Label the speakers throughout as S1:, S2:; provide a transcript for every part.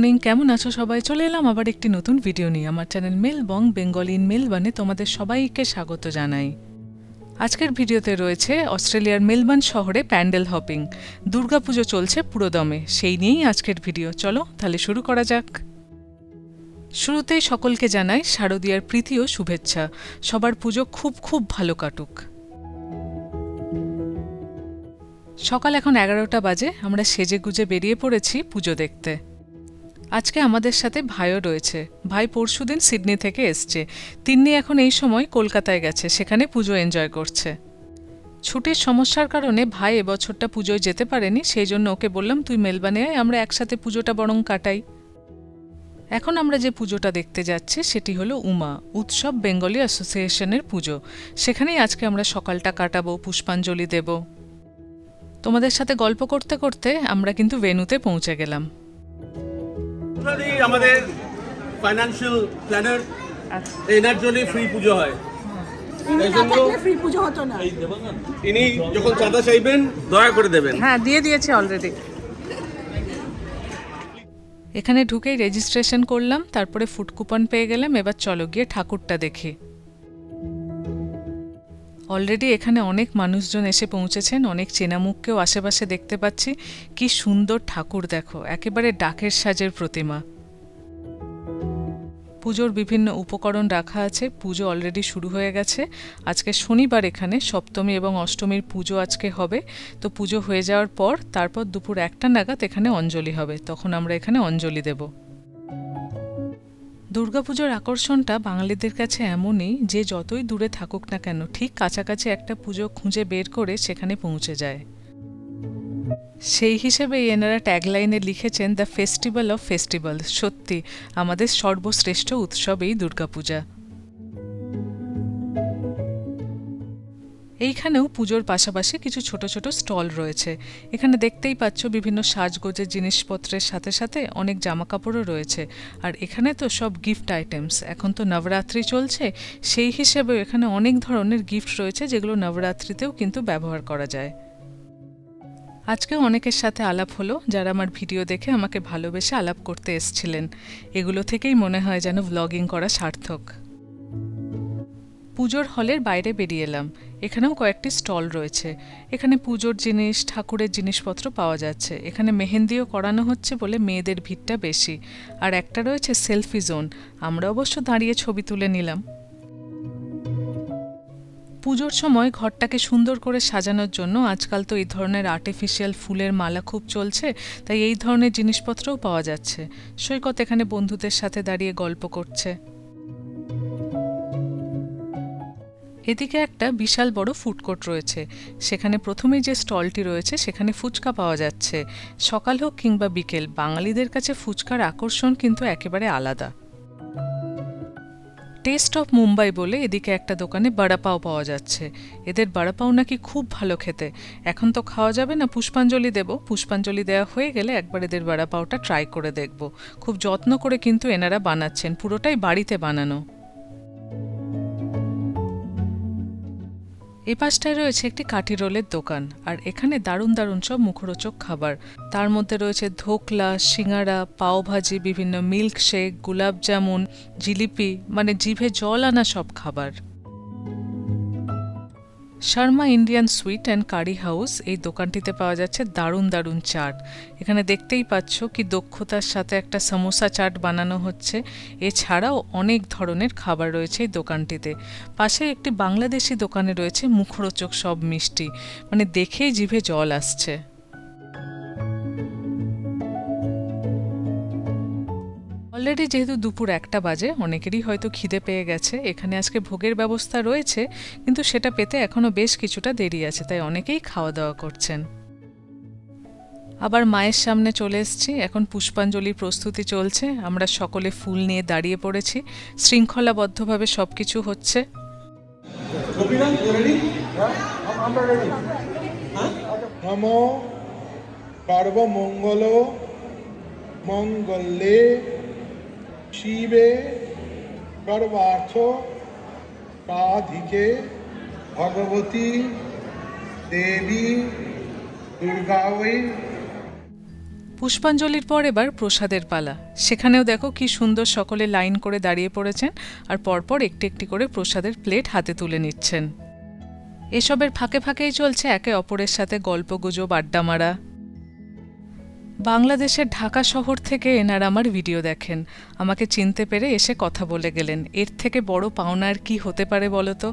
S1: Morning, কেমন আছো সবাই? চলে এলাম আবার একটি নতুন ভিডিও নিয়ে। আমার channel Mel Bong Bengali in মেলবানে তোমাদের সবাইকে স্বাগত জানাই। আজকের ভিডিওতে রয়েছে অস্ট্রেলিয়ার মেলবার্ন শহরে প্যান্ডেল হপিং। দুর্গাপুজো চলছে পুরোদমে, সেই নিয়েই আজকের ভিডিও চলো, তাহলে শুরু করা যাক। শুরুতেই সকলকে জানাই শারদীয়ার প্রীতি ও শুভেচ্ছা। সবার পুজো খুব খুব ভালো কাটুক। সকাল এখন এগারোটা বাজে, আমরা সেজে গুজে বেরিয়ে পড়েছি পুজো দেখতে। আজকে আমাদের সাথে ভাইও রয়েছে। ভাই পরশুদিন সিডনি থেকে এসছে। তিন্নি এখন এই সময় কলকাতায় গেছে, সেখানে পুজো এনজয় করছে। ছুটির সমস্যার কারণে ভাই এবছরটা পুজোয় যেতে পারেনি, সেই জন্য ওকে বললাম, তুই মেলবানে আয়, আমরা একসাথে পুজোটা বরং কাটাই। এখন আমরা যে পুজোটা দেখতে যাচ্ছি, সেটি হলো উমা, উৎসব বেঙ্গলি অ্যাসোসিয়েশনের পুজো। সেখানেই আজকে আমরা সকালটা কাটাবো, পুষ্পাঞ্জলি দেব। তোমাদের সাথে গল্প করতে করতে আমরা কিন্তু ভেনুতে পৌঁছে গেলাম।
S2: আমাদের ফাইন্যান্সিয়াল প্ল্যানার এনার জন্যই ফ্রি পুজো হয়।
S3: ইনি
S2: এই
S3: না
S2: জন্য-
S3: থাকলে ফ্রি পুজো হতো না।
S2: ইনি যখন চাঁদা চাইবেন দয়া করে দেবেন।
S1: হ্যাঁ দিয়ে দিয়েছে অলরেডি এখানে ঢুকেই রেজিস্ট্রেশন করলাম তারপরে ফুড কুপন পেয়ে গেলাম এবার চলো গিয়ে ঠাকুরটা দেখি। অলরেডি এখানে অনেক মানুষজন এসে পৌঁছেছেন, অনেক চেনা মুখকেও আশেপাশে দেখতে পাচ্ছি। কি সুন্দর ঠাকুর দেখো, একেবারে ডাকের সাজের প্রতিমা। পুজোর বিভিন্ন উপকরণ রাখা আছে, পুজো অলরেডি শুরু হয়ে গেছে। আজকে শনিবার এখানে, সপ্তমী এবং অষ্টমীর পুজো আজকে হবে। তো পুজো হয়ে যাওয়ার পর, তারপর দুপুর একটা নাগাদ এখানে অঞ্জলি হবে, তখন আমরা এখানে অঞ্জলি দেব। দুর্গাপুজোর আকর্ষণটা বাঙালিদের কাছে এমনই যে যতই দূরে থাকুক না কেন, ঠিক কাছাকাছি একটা পুজো খুঁজে বের করে সেখানে পৌঁছে যায়। সেই হিসেবে এনারা ট্যাগলাইনে লিখেছেন দ্য ফেস্টিভ্যাল অফ ফেস্টিভ্যাল সত্যি, আমাদের সর্বশ্রেষ্ঠ উৎসব এই দুর্গাপূজা। এইখানেও পুজোর পাশাপাশি কিছু ছোট ছোট স্টল রয়েছে। এখানে দেখতেই পাচ্ছ বিভিন্ন সাজগোজের জিনিসপত্রের সাথে সাথে অনেক জামাকাপড়ও রয়েছে। আর এখানে তো সব গিফট আইটেমস এখন তো নবরাত্রি চলছে, সেই হিসেবেও এখানে অনেক ধরনের গিফট রয়েছে যেগুলো নবরাত্রিতেও কিন্তু ব্যবহার করা যায়। আজকেও অনেকের সাথে আলাপ হলো, যারা আমার ভিডিও দেখে আমাকে ভালোবেসে আলাপ করতে এসছিলেন। এগুলো থেকেই মনে হয় যেন ভ্লগিং করা সার্থক। পুজোর হলের বাইরে বেরিয়ে এলাম। এখানেও কয়েকটি স্টল রয়েছে। এখানে পুজোর জিনিস, ঠাকুরের জিনিসপত্র পাওয়া যাচ্ছে। এখানে মেহেন্দিও করানো হচ্ছে বলে মেয়েদের ভিড়টা বেশি। আর একটা রয়েছে সেলফি জোন। আমরা অবশ্য দাঁড়িয়ে ছবি তুলে নিলাম। পুজোর সময় ঘরটাকে সুন্দর করে সাজানোর জন্য আজকাল তো এই ধরনের আর্টিফিশিয়াল ফুলের মালা খুব চলছে, তাই এই ধরনের জিনিসপত্রও পাওয়া যাচ্ছে। সৈকত এখানে বন্ধুদের সাথে দাঁড়িয়ে গল্প করছে। এদিকে একটা বিশাল বড় ফুড কোর্ট রয়েছে। সেখানে প্রথমেই যে স্টলটি রয়েছে, সেখানে ফুচকা পাওয়া যাচ্ছে। সকাল হোক কিংবা বিকেল, বাঙালিদের কাছে ফুচকার আকর্ষণ কিন্তু একেবারে আলাদা। টেস্ট অফ মুম্বাই বলে এদিকে একটা দোকানে বাড়াপাও পাওয়া যাচ্ছে। এদের বাড়াপাও নাকি খুব ভালো খেতে। এখন তো খাওয়া যাবে না, পুষ্পাঞ্জলি দেব। পুষ্পাঞ্জলি দেওয়া হয়ে গেলে একবার এদের বাড়াপাওটা ট্রাই করে দেখব। খুব যত্ন করে কিন্তু এনারা বানাচ্ছেন, পুরোটাই বাড়িতে বানানো। এ পাশটায় রয়েছে একটি কাঠি রোলের দোকান, আর এখানে দারুণ দারুণ সব মুখরোচক খাবার। তার মধ্যে রয়েছে ধোকলা, সিঙ্গারা পাওভাজি বিভিন্ন মিল্কশেক গুলাব জামুন, জিলিপি মানে জিভে জল আনা সব খাবার। Sharma Indian sweet and curry house এই দোকানটিতে পাওয়া যাচ্ছে দারুণ দারুণ চাট। এখানে দেখতেই পাচ্ছ কি দক্ষতার সাথে একটা সমোসা চাট বানানো হচ্ছে। এছাড়াও অনেক ধরনের খাবার রয়েছে এই দোকানটিতে। পাশে একটি বাংলাদেশি দোকানে রয়েছে মুখরোচক সব মিষ্টি। মানে দেখেই জিভে জল আসছে। অলরেডি যেহেতু দুপুর একটা বাজে অনেকেরই হয়তো খিদে পেয়ে গেছে। এখানে আজকে ভোগের ব্যবস্থা রয়েছে কিন্তু সেটা পেতে এখনও বেশ কিছুটা দেরি আছে তাই অনেকেই খাওয়া দাওয়া করছেন। আবার মায়ের সামনে চলে এসেছি। এখন পুষ্পাঞ্জলির প্রস্তুতি চলছে। আমরা সকলে ফুল নিয়ে দাঁড়িয়ে পড়েছি। শৃঙ্খলাবদ্ধভাবে সব কিছু হচ্ছে
S4: নম সর্বমঙ্গল মঙ্গলে শিবে সর্বার্থ সাধিকে ভগবতী দেবী দুর্গাবৈ
S1: পুষ্পাঞ্জলির পর এবার প্রসাদের পালা। সেখানেও দেখো কি সুন্দর সকলে লাইন করে দাঁড়িয়ে পড়েছেন আর পরপর একটি একটি করে প্রসাদের প্লেট হাতে তুলে নিচ্ছেন। এসবের ফাঁকে ফাঁকেই চলছে একে অপরের সাথে গল্পগুজব আড্ডা মারা বাংলাদেশের ঢাকা শহর থেকে এনারা আমার ভিডিও দেখেন। আমাকে চিনতে পেরে এসে কথা বলে গেলেন। এর থেকে বড় পাওনা আর কি হতে পারে বলো তো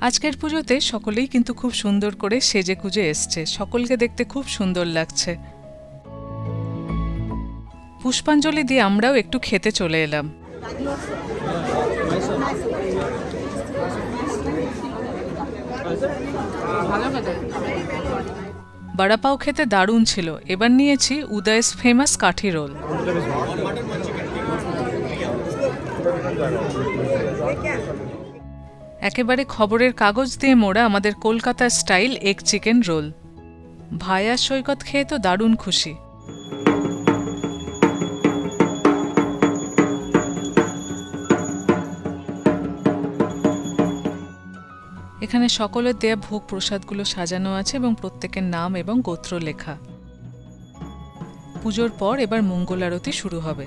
S1: আজকের পুজোতে সকলেই কিন্তু খুব সুন্দর করে সেজে কুজে এসছে। সকলকে দেখতে খুব সুন্দর লাগছে। পুষ্পাঞ্জলি দিয়ে আমরাও একটু খেতে চলে এলাম। বড়াপাও খেতে দারুণ ছিল। এবার নিয়েছি উদয়স ফেমাস কাঠি রোল। একেবারে খবরের কাগজ দিয়ে মোড়া আমাদের কলকাতার স্টাইল এগ চিকেন রোল। ভায়া সৈকত খেয়ে তো দারুণ খুশি। এখানে সকলের দেয়া ভোগ প্রসাদগুলো সাজানো আছে এবং প্রত্যেকের নাম এবং গোত্র লেখা। পুজোর পর এবার মঙ্গল আরতি শুরু হবে।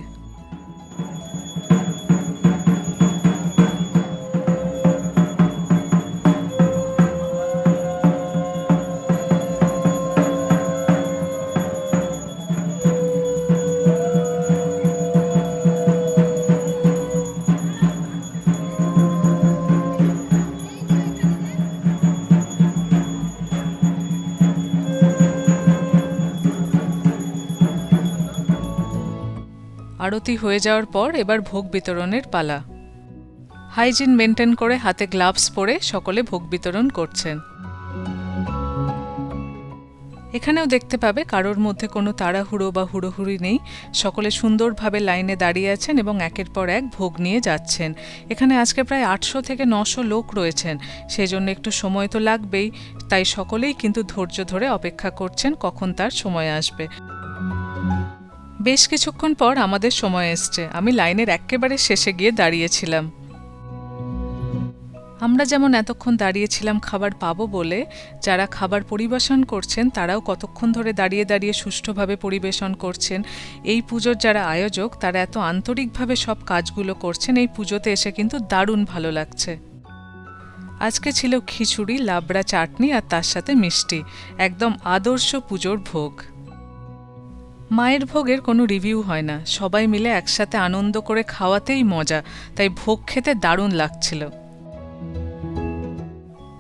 S1: আরতি হয়ে যাওয়ার পর এবার ভোগ বিতরণের পালা। হাইজিন মেনটেন করে হাতে গ্লাভস পরে সকলে ভোগ বিতরণ করছেন। এখানেও দেখতে পাবে কারোর মধ্যে কোনো তাড়াহুড়ো বা হুড়োহুড়ি নেই। সকলে সুন্দরভাবে লাইনে দাঁড়িয়ে আছেন এবং একের পর এক ভোগ নিয়ে যাচ্ছেন। এখানে আজকে প্রায় আটশো থেকে নশো লোক রয়েছেন। সেই জন্য একটু সময় তো লাগবেই। তাই সকলেই কিন্তু ধৈর্য ধরে অপেক্ষা করছেন কখন তার সময় আসবে। বেশ কিছুক্ষণ পর আমাদের সময় এসছে। আমি লাইনের একেবারে শেষে গিয়ে দাঁড়িয়েছিলাম। আমরা যেমন এতক্ষণ দাঁড়িয়েছিলাম খাবার পাবো বলে, যারা খাবার পরিবেশন করছেন, তারাও কতক্ষণ ধরে দাঁড়িয়ে দাঁড়িয়ে সুষ্ঠুভাবে পরিবেশন করছেন। এই পুজোর যারা আয়োজক, তারা এত আন্তরিকভাবে সব কাজগুলো করছেন, এই পুজোতে এসে কিন্তু দারুণ ভালো লাগছে। আজকে ছিল খিচুড়ি, লাবড়া চাটনি আর তার সাথে মিষ্টি। একদম আদর্শ পুজোর ভোগ। মায়ের ভোগের কোনো রিভিউ হয় না। সবাই মিলে একসাথে আনন্দ করে খাওয়াতেই মজা, তাই ভোগ খেতে দারুণ লাগছিল।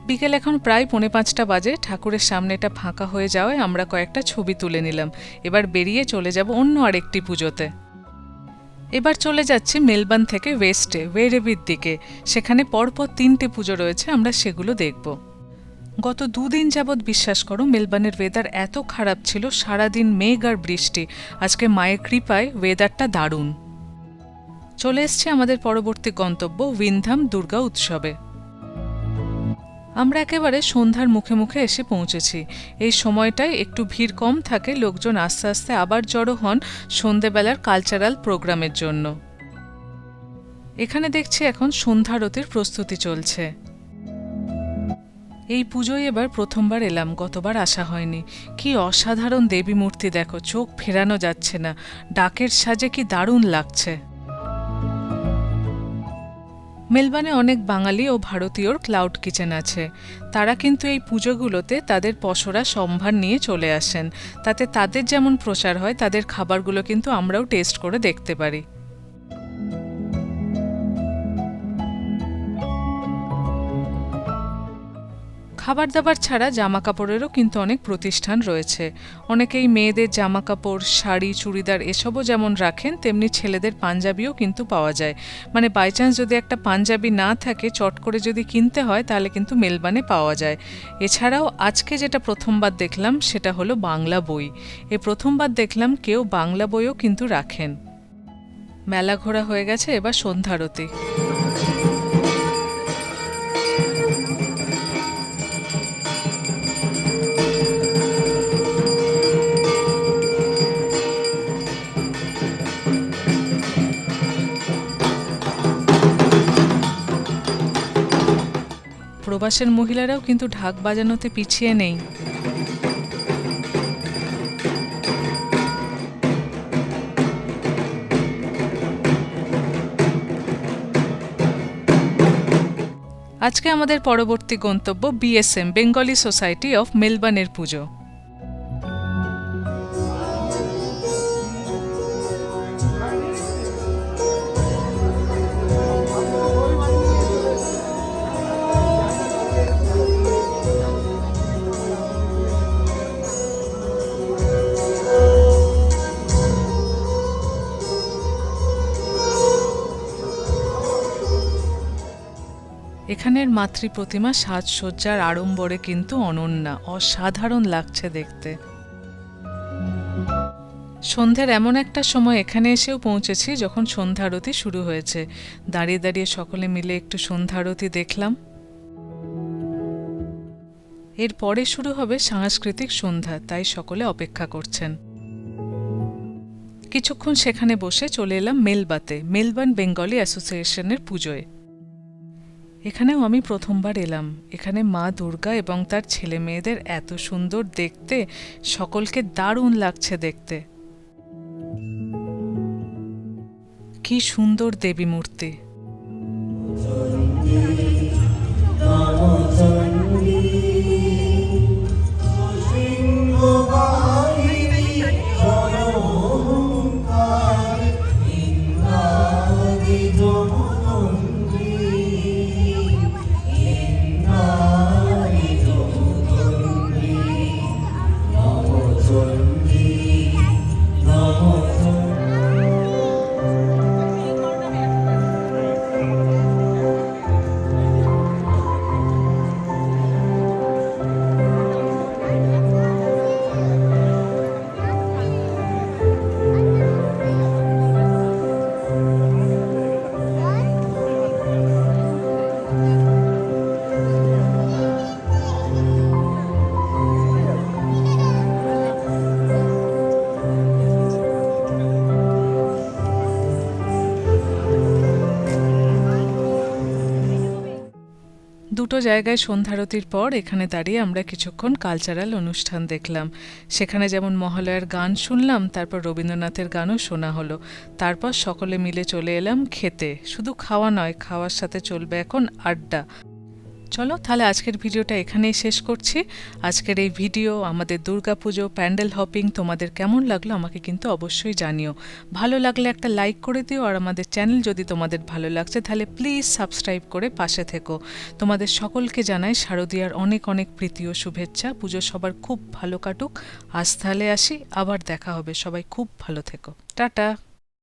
S1: বিকেল এখন প্রায় পৌনে পাঁচটা বাজে, ঠাকুরের সামনেটা ফাঁকা হয়ে যাওয়ায় আমরা কয়েকটা ছবি তুলে নিলাম। এবার বেরিয়ে চলে যাব অন্য আরেকটি পুজোতে। এবার চলে যাচ্ছি মেলবার্ন থেকে ওয়েস্টে ওয়েরেবির দিকে সেখানে পরপর তিনটে পুজো রয়েছে, আমরা সেগুলো দেখব। গত দুদিন যাবৎ বিশ্বাস করো, মেলবার্নের ওয়েদার এত খারাপ ছিল, সারাদিন মেঘ আর বৃষ্টি। আজকে মায়ের কৃপায় ওয়েদারটা দারুণ। চলে এসছে আমাদের পরবর্তী গন্তব্য উইনধাম দুর্গা উৎসবে। আমরা একেবারে সন্ধ্যার মুখে মুখে এসে পৌঁছেছি। এই সময়টায় একটু ভিড় কম থাকে, লোকজন আস্তে আস্তে আবার জড়ো হন সন্ধেবেলার কালচারাল প্রোগ্রামের জন্য। এখানে দেখছি এখন সন্ধ্যারতির প্রস্তুতি চলছে। এই পুজোয় এবার প্রথমবার এলাম, গতবার আসা হয়নি। কি অসাধারণ দেবী মূর্তি দেখো, চোখ ফেরানো যাচ্ছে না। ডাকের সাজে কি দারুণ লাগছে। মেলবার্নে অনেক বাঙালি ও ভারতীয়র ক্লাউড কিচেন আছে। তারা কিন্তু এই পুজোগুলোতে তাদের পসরা সম্ভার নিয়ে চলে আসেন। তাতে তাদের যেমন প্রচার হয়, তাদের খাবারগুলো কিন্তু আমরাও টেস্ট করে দেখতে পারি। খাবার দাবার ছাড়া জামা কাপড়েরও কিন্তু অনেক প্রতিষ্ঠান রয়েছে। অনেকেই মেয়েদের জামা কাপড় শাড়ি, চুড়িদার এসবও যেমন রাখেন, তেমনি ছেলেদের পাঞ্জাবিও কিন্তু পাওয়া যায়। মানে বাই চান্স যদি একটা পাঞ্জাবি না থাকে, চট করে যদি কিনতে হয়, তাহলে কিন্তু মেলবানে পাওয়া যায়। এছাড়াও আজকে যেটা প্রথমবার দেখলাম, সেটা হলো বাংলা বই। এ প্রথমবার দেখলাম কেউ বাংলা বইও কিন্তু রাখেন। মেলা ঘোরা হয়ে গেছে, এবার সন্ধ্যারতি। প্রবাসের মহিলারাও কিন্তু ঢাক বাজানোতে পিছিয়ে নেই। আজকে আমাদের পরবর্তী গন্তব্য বিএসএম বেঙ্গলি সোসাইটি অফ মেলবানের পুজো। এখানের মাতৃ প্রতিমা সাজসজ্জার আড়ম্বরে কিন্তু অনন্যা, অসাধারণ লাগছে দেখতে। সন্ধ্যার এমন একটা সময় এখানে এসেও পৌঁছেছি যখন সন্ধ্যারতি শুরু হয়েছে। দাঁড়িয়ে দাঁড়িয়ে সকলে মিলে একটু সন্ধ্যারতি দেখলাম। এরপরে শুরু হবে সাংস্কৃতিক সন্ধ্যা, তাই সকলে অপেক্ষা করছেন। কিছুক্ষণ সেখানে বসে চলে এলাম মেলবাতে, মেলবার্ন বেঙ্গলি অ্যাসোসিয়েশনের পুজোয়। এখানেও আমি প্রথমবার এলাম। এখানে মা দুর্গা এবং তার ছেলে মেয়েদের এত সুন্দর দেখতে, সকলকে দারুণ লাগছে দেখতে। কি সুন্দর দেবী মূর্তি। দুটো জায়গায় সন্ধ্যারতির পর এখানে দাঁড়িয়ে আমরা কিছুক্ষণ কালচারাল অনুষ্ঠান দেখলাম। সেখানে যেমন মহালয়ার গান শুনলাম, তারপর রবীন্দ্রনাথের গানও শোনা হলো। তারপর সকলে মিলে চলে এলাম খেতে। শুধু খাওয়া নয়, খাওয়ার সাথে চলবে এখন আড্ডা। চলো, তাহলে আজকের ভিডিওটা এখানেই শেষ করছি। আজকের এই ভিডিও, আমাদের দুর্গাপুজো, প্যান্ডেল হপিং, তোমাদের কেমন লাগল আমাকে কিন্তু অবশ্যই জানিও। ভালো লাগলে একটা লাইক করে দিও, আর আমাদের চ্যানেল যদি তোমাদের ভালো লাগছে, তাহলে প্লিজ সাবস্ক্রাইব করে পাশে থেকো। তোমাদের সকলকে জানাই শারদীয়ার অনেক অনেক প্রীতি ও শুভেচ্ছা। পুজো সবার খুব ভালো কাটুক। আজ তাহলে আসি, আবার দেখা হবে। সবাই খুব ভালো থেকো। টাটা!